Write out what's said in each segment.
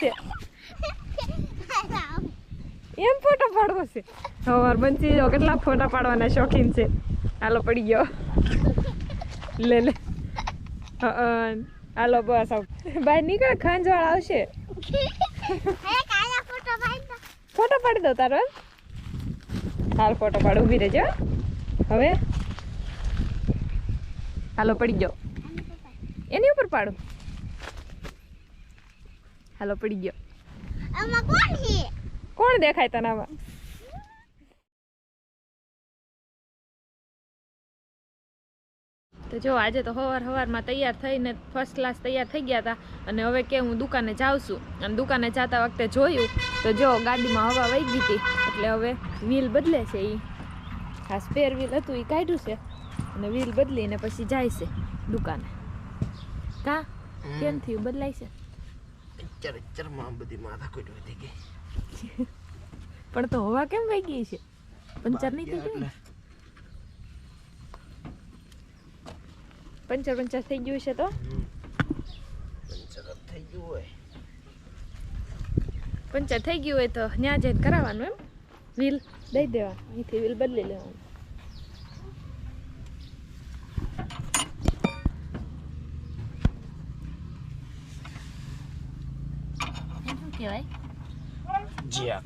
છે એમ ફોટો પાડવો છે? સવાર બનતી જો કેટલા ફોટા પાડવાના શોખીન છે. હાલો પડી ગયો. લે લે. હાલો બસ બહાર નીકળ ખાંજવાળ આવશે. ફોટો પાડી દો. તારો હાલ ફોટો પાડ ઊભી રહેજો હવે? હાલો પડી ગયો. એની ઉપર પાડું. હાલો પડી ગયો. આમાં કોણ છે? કોણ દેખાય તને આમાં? તો જો આજે તો સવાર સવારમાં તૈયાર થઈને ફર્સ્ટ ક્લાસ તૈયાર થઈ ગયા હતા અને હવે કે હું દુકાને જાઉં છું. અને દુકાને જતા વખતે જોયું તો જો ગાડીમાં હવા વહી ગઈ હતી. એટલે હવે વ્હીલ બદલે છે એ આ સ્પેર વ્હીલ હતું એ કાઢ્યું છે. અને વ્હીલ બદલીને પછી જાય છે દુકાને. કા? કેમ થયું? બદલાય છે? ચર ચરમાં બધી માથા કોઈ વધી ગઈ. પણ તો હવા કેમ વહી ગઈ છે? પંચર નહીં થઈ ગયું? પંચર પંચર થઈ ગયું છે તો? પંચર થઈ ગયું હોય. પંચર થઈ ગયું હોય તો ત્યાં જઈને કરાવવાનું એમ? વ્હીલ દઈ દેવા અહીંથી વ્હીલ બદલી લેવાનું શું કહેવાય? જ્યા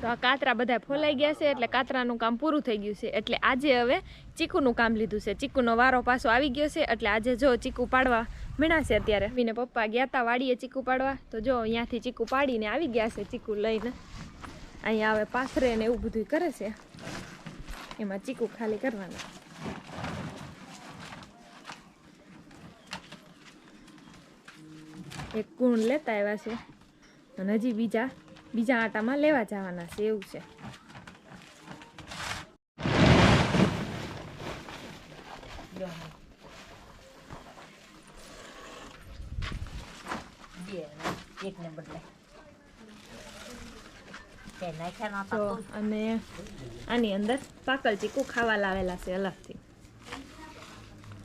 તો આ કાતરા બધા ફોલાઈ ગયા છે એટલે કાતરાનું કામ પૂરું થઈ ગયું છે. એટલે આજે હવે ચીકુનું કામ લીધું છે. ચીકુનો વારો પાછો આવી ગયો છે એટલે આજે જો ચીકુ પાડવા મીણાશે અત્યારે. વિને પપ્પા ગયા હતા વાડીએ ચીકુ પાડવા. તો જો અહીંયાથી ચીકુ પાડીને આવી ગયા છે ચીકુ લઈને. અહીંયા હવે પાથરે ને એવું બધું કરે છે. એમાં ચીકુ ખાલી કરવાના. એક કુણ લેતા આવ્યા છે અને હજી બીજા બીજા આટામાં લેવા જવાના છે, એવું છે. એકને બદલે તે નાખ્યા તો અને આની અંદર પાકલ ચીકુ ખાવા લાવેલા છે અલગથી.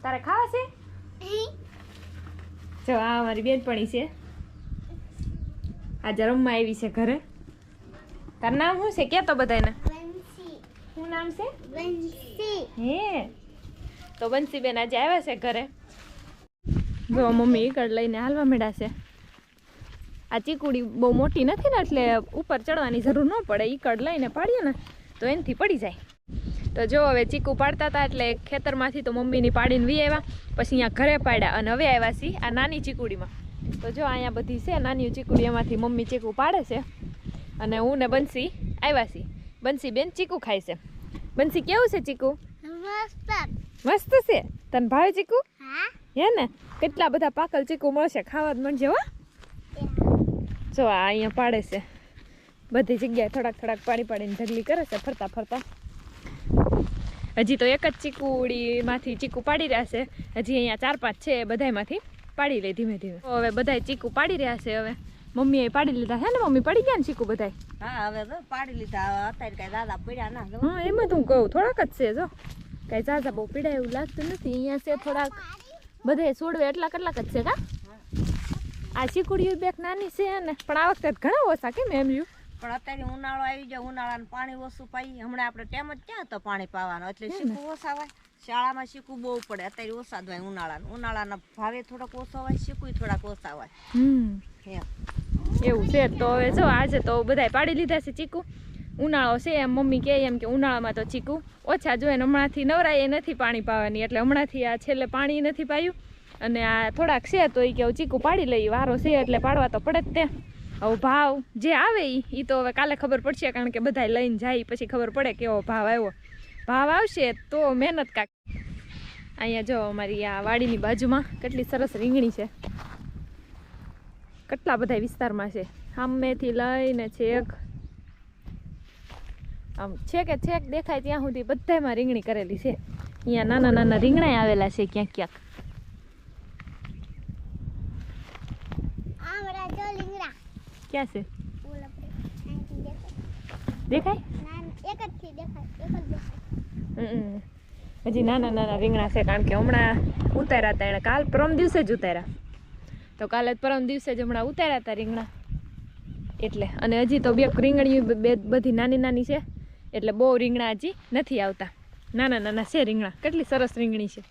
તારે ખાવા છે? જો આ અમારી બેનપણી છે. આજે રમવા આવી છે ઘરે. તારું નામ શું છે? કે તો બધાને શું નામ છે? હે. તો બંસીબેન આજે આવ્યા છે ઘરે. જો મમ્મી ઈકડ લઈને હાલવા મળ્યા છે. આ ચીકુડી બહુ મોટી નથી ને એટલે ઉપર ચડવાની જરૂર ન પડે. ઈકડ લઈને પાડીએ ને તો એનાથી પડી જાય. તો જો હવે ચીકુ પાડતા હતા એટલે ખેતરમાંથી તો મમ્મીની પાડીને વી આવ્યા પછી અહીંયા ઘરે પાડ્યા અને હવે આવ્યા છીએ આ નાની ચીકુડીમાં. તો જો અહીંયા બધી છે નાની ચીકુડી એમાંથી મમ્મી ચીકુ પાડે છે અને હું ને બંસી આવ્યા છીએ બંસી બેન ચીકુ ખાય છે. બંસી કેવું છે ચીકુ? મસ્ત. છે? તને ભાવે ચીકુ? હા. ને? કેટલા બધા પાકલ ચીકુ મળશે ખાવા જ મળશે હો. જો આ અહીંયા પાડે છે. બધી જગ્યાએ થોડાક થોડાક પાડી પાડીને ઢગલી કરે છે ફરતા ફરતા. હજી તો એક જ ચીકુડીમાંથી ચીકુ પાડી રહ્યા છે. હજી અહીંયા ચાર પાંચ છે એ બધાયમાંથી પાડી લે ધીમે ધીમે. હવે બધાય ચીકુ પાડી રહ્યા છે હવે. મમ્મીએ પાડી લીધા છે ને? મમ્મી પડી ગયા ને ચીકુ બધા હા હવે પાડી લીધા. અત્યારે કઈ દાદા પડ્યા ના હા એમાં તો હું કહું થોડાક જ છે જો. કઈ ઝાઝા બહુ પીડા એવું લાગતું નથી. અહીંયા છે થોડાક. બધે છોડવે એટલા કેટલાક જ છે કા? આ ચીકુડીઓ બેક નાની છે ને પણ આ વખતે ઘણા ઓછા કેમ એમ રહ્યું પણ અત્યારે ઉનાળો આવી જાય ઉનાળાનું પાણી ઓછું પાઈ હમણાં આપણે ટેમ જ ક્યાં હતો પાણી પાવાનું? એટલે શીખવું ઓછા હોય. શાળામાં શીખવું બહુ પડે. અત્યારે ઓછા જ હોય ઉનાળાનું. ઉનાળાના ભાવે થોડોક ઓછો હોય શીખવું થોડાક ઓછા હોય. હમ. એવું છે તો હવે જો આજે તો બધાય પાડી લીધા છે ચીકુ. ઉનાળો છે એમ મમ્મી કહે એમ કે ઉનાળામાં તો ચીકુ ઓછા જોઈએ હમણાંથી નવરાય નથી પાણી પાવાની. એટલે હમણાંથી આ છેલ્લે પાણી નથી પાયું. અને આ થોડાક છે તો એ કે ચીકુ પાડી લઈ વારો છે એટલે પાડવા તો પડે જ તે. હવે ભાવ જે આવે એ તો હવે કાલે ખબર પડશે, કારણ કે બધાય લઈને જાય પછી ખબર પડે કેવો ભાવ આવ્યો. ભાવ આવશે તો મહેનત કાક. અહીંયા જો અમારી આ વાડીની બાજુમાં કેટલી સરસ રીંગણી છે. કેટલા બધા વિસ્તારમાં છે. સામેથી લઈને છેક. આમ છેક છેક દેખાય ત્યાં સુધી બધામાં રીંગણી કરેલી છે. અહીંયા નાના નાના રીંગણાય આવેલા છે ક્યાંક ક્યાંક. ક્યાં છે દેખાય. હજી નાના નાના રીંગણા છે કારણ કે હમણાં ઉતાર્યા હતા એણે. કાલ પરમ દિવસે જ ઉતાર્યા. તો કાલે જ પરમ દિવસે જ હમણાં ઉતાર્યા હતા રીંગણા. એટલે અને હજી તો બે રીંગણી બે બધી નાની નાની છે. એટલે બહુ રીંગણા હજી નથી આવતા. નાના નાના છે રીંગણા. કેટલી સરસ રીંગણી છે.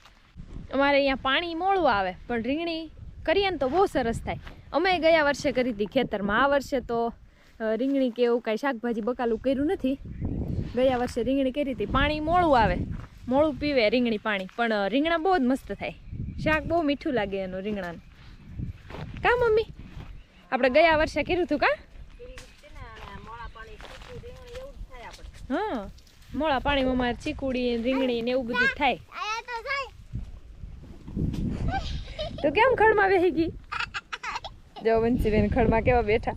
અમારે અહીંયા પાણી મોળું આવે પણ રીંગણી કરીએ ને તો બહુ સરસ થાય. અમે ગયા વર્ષે કરી હતી ખેતરમાં. આ વર્ષે તો રીંગણી કે એવું કાંઈ શાકભાજી બકાલું કર્યું નથી. ગયા વર્ષે રીંગણી કરી હતી. પાણી મોળું આવે. મોળું પીવે રીંગણી પાણી. પણ રીંગણા બહુ જ મસ્ત થાય. શાક બહુ મીઠું લાગે એનું રીંગણાનું. કા મમ્મી? આપણે ગયા વર્ષે કર્યું હતું કા? હા. મોળા પાણીમાં મારે ચીકુડી રીંગણી ને એવું બધું થાય. તો કેમ ખડમાં બેસી ગઈ? જો બંસીબેન ખડમાં કેવા બેઠા.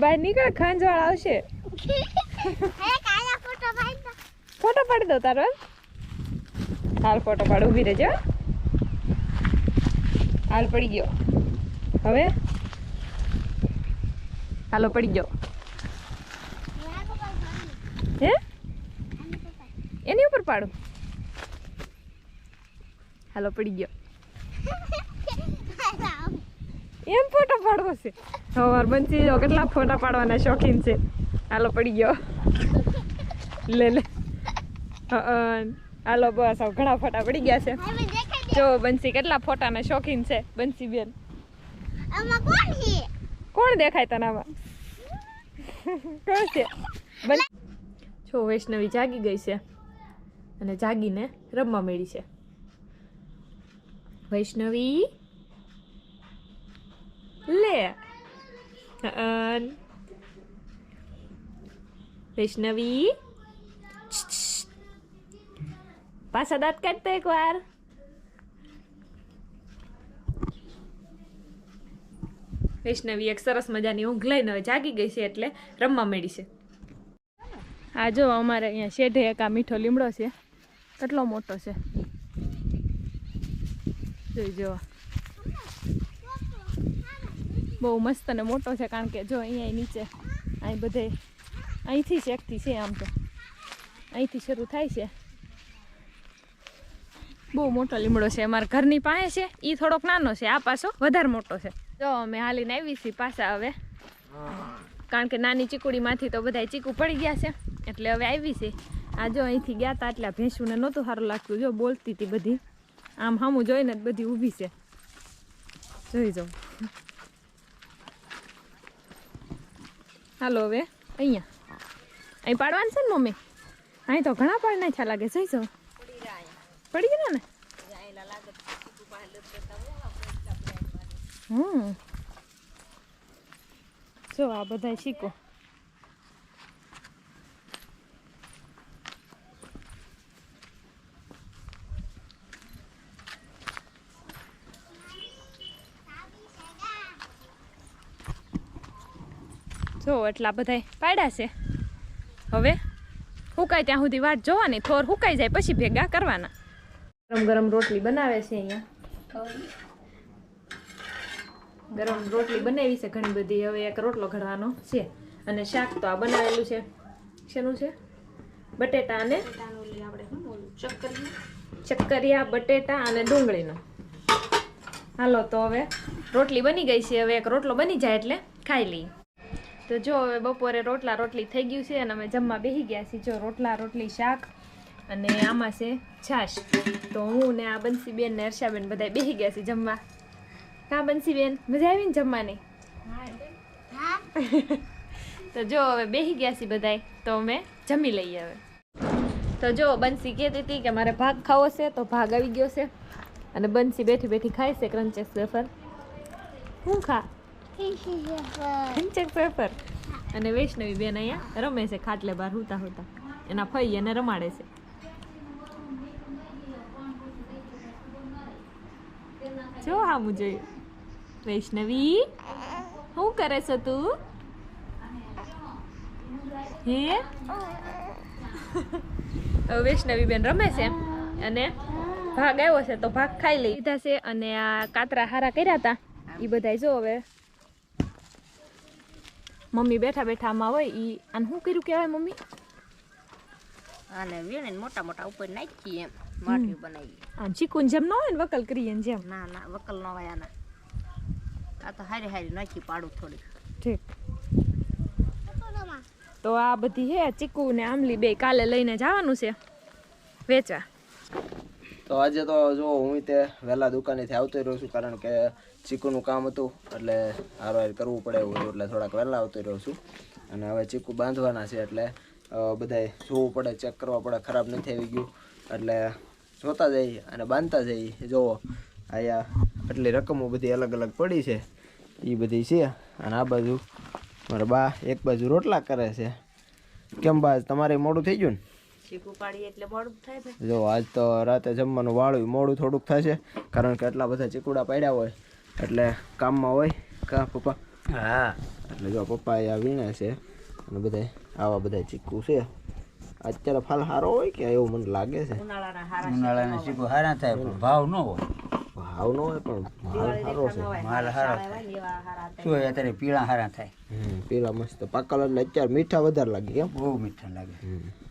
બહાર નીકળ, ખાંજવાળ આવશે. ફોટો પાડી દો તારો હાલ ફોટો પાડ, ઊભી રહેજો હાલ પડી ગયો. હવે? હાલો, પડી ગયો. હે? એની ઉપર પાડું. હાલો, પડી ગયો. એમ ફોટો પાડવો છે. સવાર બનતી જો કેટલા ફોટા પાડવાના શોખીન છે. હાલો પડી ગયો. લે લે. હાલો બસ ઘણા ફોટા પડી ગયા છે. જો બંસી કેટલા ફોટાના શોખીન છે બંસી બેન કોણ દેખાય તને આમાં? કોણ છે? જો વૈષ્ણવી જાગી ગઈ છે અને જાગીને રમવા માંડી છે. વૈષ્ણવી? લે. વૈષ્ણવી. પાછા દાંત કાઢતો એક વૈષ્ણવી એક સરસ મજાની ઊંઘ લઈને જાગી ગઈ છે એટલે રમવા માંડી છે. જો અમારે અહીંયા શેઢે એક મીઠો લીમડો છે. કેટલો મોટો છે. જોઈ જો બહુ મસ્ત અને મોટો છે, કારણ કે જો અહીંયા નીચે અહીં બધે અહીંથી શેકતી છે આમ તો. અહીંથી શરૂ થાય છે. બહુ મોટો લીમડો છે અમારા ઘરની પાસે છે એ થોડોક નાનો છે, આ પાછો વધારે મોટો છે. જો અમે હાલીને આવી છીએ પાછા હવે. કારણ કે નાની ચીકુડીમાંથી તો બધા ચીકુ પડી ગયા છે, એટલે હવે આવી છે આ જો અહીંથી ગયા હતા એટલે ભેંસુને નહોતું સારું લાગતું, જો બોલતી હતી બધી. આમ સામું જોઈને જ બધી ઊભી છે. જોઈ જાઉં. હાલો હવે, અહીંયા. અહીં પાડવાનું છે ને મમ્મી? અહીં તો ઘણા પાડ નાખ્યા લાગે જોઈ જો પડી ગયા ને? હમ. જો આ બધા શીખો. જો એટલા બધા પાડ્યા છે. હવે હુકાય ત્યાં સુધી વાટ જોવાની, થોર હુકાઈ જાય પછી ભેગા કરવાના. ગરમ ગરમ રોટલી બનાવે છે અહીંયા. ગરમ રોટલી બનાવી છે ઘણી બધી. હવે એક રોટલો ઘડવાનો છે અને શાક તો આ બનાવેલું છે. શેનું છે? બટેટા અને ચક્કરિયા, બટેટા અને ડુંગળીનો. હાલો તો હવે રોટલી બની ગઈ છે. હવે એક રોટલો બની જાય એટલે ખાઈ લઈએ. તો જો હવે બપોરે રોટલા રોટલી થઈ ગયું છે અને અમે જમવા બેસી ગયા છીએ. જો રોટલા રોટલી શાક અને આમાં છે છાશ. તો હું ને આ બંસીબેન ને હર્ષાબેન બધા બેસી ગયા છીએ જમવા. કા બંસીબેન, મજા આવી ને જમવાની? તો જો હવે બેસી ગયા છીએ બધાય. તો અમે જમી લઈએ હવે. તો જો બંસી કહેતી હતી કે મારે ભાગ ખાવો છે, તો ભાગ આવી ગયો છે. અને બંસી બેઠી બેઠી ખાય છે ક્રંચેસ વેફર. હું ખા ક્રંચેસ પેપર અને વૈષ્ણવી બેન અહીંયા રમે છે ખાટલે બહાર હુતા હુતા. એના ફઈ એને રમાડે છે. જો હામું જોયું. વૈષ્ણવી શું કરે છે તું? હે? વૈષ્ણવી બેન રમે છે અને ભાગ આવ્યો છે તો ભાગ ખાઈ લઈ લીધા છે અને આ કાતરા હારા કર્યા હતા એ બધા જો હવે મમ્મી બેઠા બેઠા આમાં હોય ઈ. અને શું કર્યું કહેવાય મમ્મી? અને વીણીને મોટા મોટા ઉપર નાખી એમ માટલી બનાવી આ ચીકુન જેમ ન હોય ને વકલ કરીએ ને જેમ. ના ના વકલ ન હોય આના. આ તો હારી હારી નાખી પાડું થોડીક. ઠીક. તો આ બધી હે ચીકુ ને આમલી બે કાલે લઈને જવાનું છે વેચવા. તો આજે તો જો હું તે વહેલા દુકાનેથી આવતો રહ્યો છું કારણ કે ચીકુનું કામ હતું એટલે હારો હાર કરવું પડે એવું હતું એટલે થોડાક વહેલા આવતો રહ્યો છું. અને હવે ચીકુ બાંધવાના છે એટલે બધાએ જોવું પડે ચેક કરવા પડે ખરાબ નથી આવી ગયું. એટલે જોતા જઈએ અને બાંધતા જઈએ. જુઓ અહીંયા આટલી રકમો બધી અલગ અલગ પડી છે. એ બધી છે. અને આ બાજુ મારા બા એક બાજુ રોટલા કરે છે. કેમ બા તમારે મોડું થઈ ગયું ને? એટલે જો આજ તો રાતે જમવાનું વાળું મોડું થોડુંક થશે. કારણ કે એટલા બધા ચીકુડા પડ્યા હોય. એટલે કામમાં હોય કા પપ્પા? હા. એટલે જો પપ્પા આ વીણે છે અને બધા આવા બધા ચીકુ છે. અત્યારે ફાલ સારો હોય કે એવું મને લાગે છે? ઉનાળાના ચીકુ સારા થાય પણ ભાવ ન હોય. ભાવ ન હોય પણ માલ સારો છે. માલ થાય. શું અત્યારે પીળા સારા થાય? પીળા મસ્ત પાકલ એટલે અત્યારે મીઠા વધારે લાગે કેમ બહુ મીઠા લાગે. હમ.